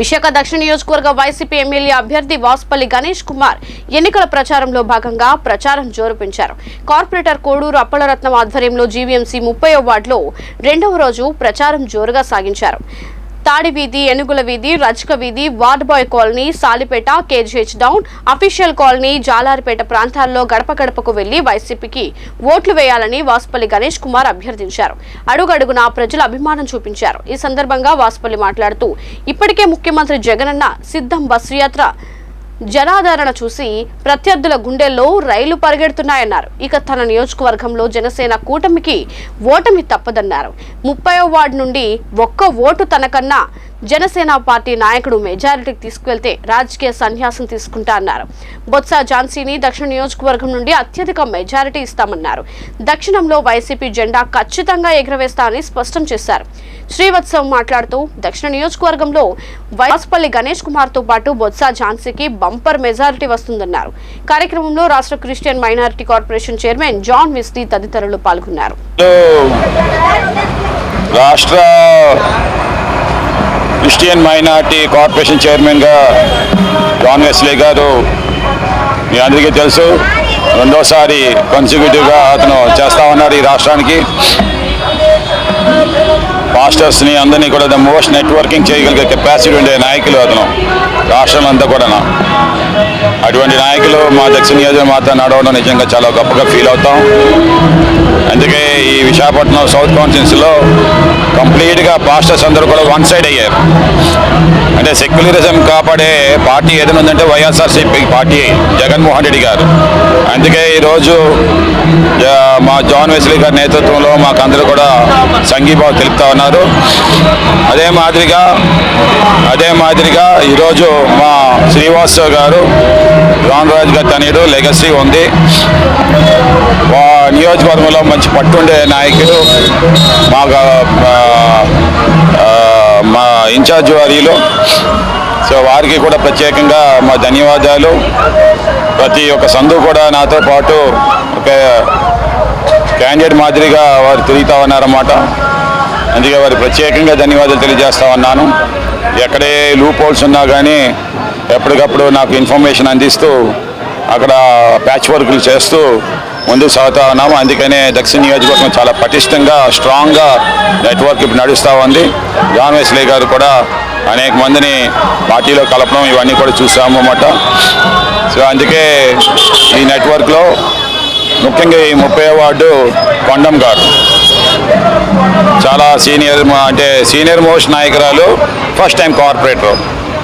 విశాఖ దక్షిణ నియోజకవర్గ YCP MLA అభ్యర్థి వాసుపల్లి గణేష్ కుమార్ ఎన్నికల ప్రచారంలో భాగంగా ప్రచారం జోరుపించారు. కార్పొరేటర్ కోడూరు అప్పలరత్నం ఆధ్వర్యంలో జీవీఎంసీ ముప్పై వార్డులో రెండవ రోజు ప్రచారం జోరుగా సాగించారు. తాడి వీధి ఎనుగుల వీధి రజక వీధి ward boy colony Salipeta KGH down official colony Jalaripeta ప్రాంతాల్లో గడప గడపకు వెళ్ళి వైసీపీకి ఓట్లు వేయాలని వాసుపల్లి గణేష్ కుమార్ అభ్యర్థించారు. అడుగడుగునా ప్రజలు అభిమానం చూపించారు. ఈ సందర్భంగా వాసుపల్లి మాట్లాడుతూ ఇప్పటికే ముఖ్యమంత్రి జగనన్న సిద్ధం బస్సు యాత్ర జనాదరణ చూసి ప్రత్యర్థుల గుండెల్లో రైలు పరిగెడుతున్నాయన్నారు. ఇక తన నియోజకవర్గంలో జనసేన కూటమికి ఓటమి తప్పదన్నారు. ముప్పై వార్డు నుండి ఒక్క ఓటు తనకన్నా జనసేన పార్టీ నాయకుడు మెజారిటీకి తీసుకువెళ్తే రాజకీయ సన్యాసం తీసుకుంటా అన్నారు బొత్స ఝాన్సీని దక్షిణ నియోజకవర్గం నుండి అత్యధిక మెజారిటీ ఇస్తామన్నారు. దక్షిణంలో వైసీపీ జెండా ఖచ్చితంగా ఎగురవేస్తామని స్పష్టం చేశారు. శ్రీవత్సవ్ మాట్లాడుతూ దక్షిణ నియోజకవర్గంలో వైస్పల్లి గణేష్ కుమార్తో పాటు బొత్స ఝాన్సీకి బంపర్ మెజారిటీ వస్తుందన్నారు. కార్యక్రమంలో రాష్ట్ర Christian minority corporation chairman John Wesley తదితరులు పాల్గొన్నారు. రాష్ట్ర క్రిస్టియన్ మైనార్టీ కార్పొరేషన్ చైర్మన్గా జాన్ వెస్లీ గారు మీ అందరికీ తెలుసు. రెండోసారి కన్సిక్యూటివ్గా అతను చేస్తా ఉన్నారు ఈ రాష్ట్రానికి. పాస్టర్స్ని అందరినీ కూడా ద మోస్ట్ నెట్వర్కింగ్ చేయగలిగే కెపాసిటీ ఉండే నాయకులు అతను. రాష్ట్రం అంతా కూడా అటువంటి నాయకులు మా దక్షిణ నియోజకవర్గం నడవడం నిజంగా చాలా గొప్పగా ఫీల్ అవుతాం. అందుకే ఈ విశాఖపట్నం సౌత్ కాన్స్టిట్యున్సీలో కంప్లీట్గా పాస్టర్స్ అందరూ కూడా వన్ సైడ్ అయ్యారు. అంటే సెక్యులరిజం కాపాడే పార్టీ ఏదైనా ఉందంటే వైఎస్ఆర్సీపీ పార్టీ జగన్మోహన్ రెడ్డి గారు. అందుకే ఈరోజు మా జాన్ వెస్లీ గారి నేతృత్వంలో మాకందరూ కూడా సంఘీభావం తెలుపుతా ఉన్నారు. అదే మాదిరిగా అదే మాదిరిగా ఈరోజు మా శ్రీవాస్తవ్ గారు రామ్ రాజ్ గారి తనయుడు లెగసీ ఉంది. మా నియోజకవర్గంలో మంచి పట్టుండే నాయకుడు మా మా- ఇన్ఛార్జ్ వారిలో సో వారికి కూడా ప్రత్యేకంగా మా ధన్యవాదాలు. ప్రతి ఒక్క సందు కూడా నాతో పాటు ఒక క్యాండిడేట్ మాదిరిగా వారు తిరుగుతూ ఉన్నారన్నమాట. అందుకే వారి ప్రత్యేకంగా ధన్యవాదాలు తెలియజేస్తా ఉన్నాను. ఎక్కడే లూప్ హోల్స్ ఉన్నా కానీ ఎప్పటికప్పుడు నాకు ఇన్ఫర్మేషన్ అందిస్తూ అక్కడ ప్యాచ్ వర్క్లు చేస్తూ ముందుకు సాగుతా ఉన్నాము అందుకనే దక్షిణ నియోజకవర్గం చాలా పటిష్టంగా స్ట్రాంగ్గా నెట్వర్క్ ఇప్పుడు నడుస్తూ ఉంది. జాన్ గారు కూడా అనేక మందిని పార్టీలో కలపడం ఇవన్నీ కూడా చూసాము అన్నమాట. సో అందుకే ఈ నెట్వర్క్లో ముఖ్యంగా ఈ ముప్పై వార్డు కొండం గారు. సీనియర్ అంటే సీనియర్ మోస్ట్ నాయకురాలు ఫస్ట్ టైం కార్పొరేటర్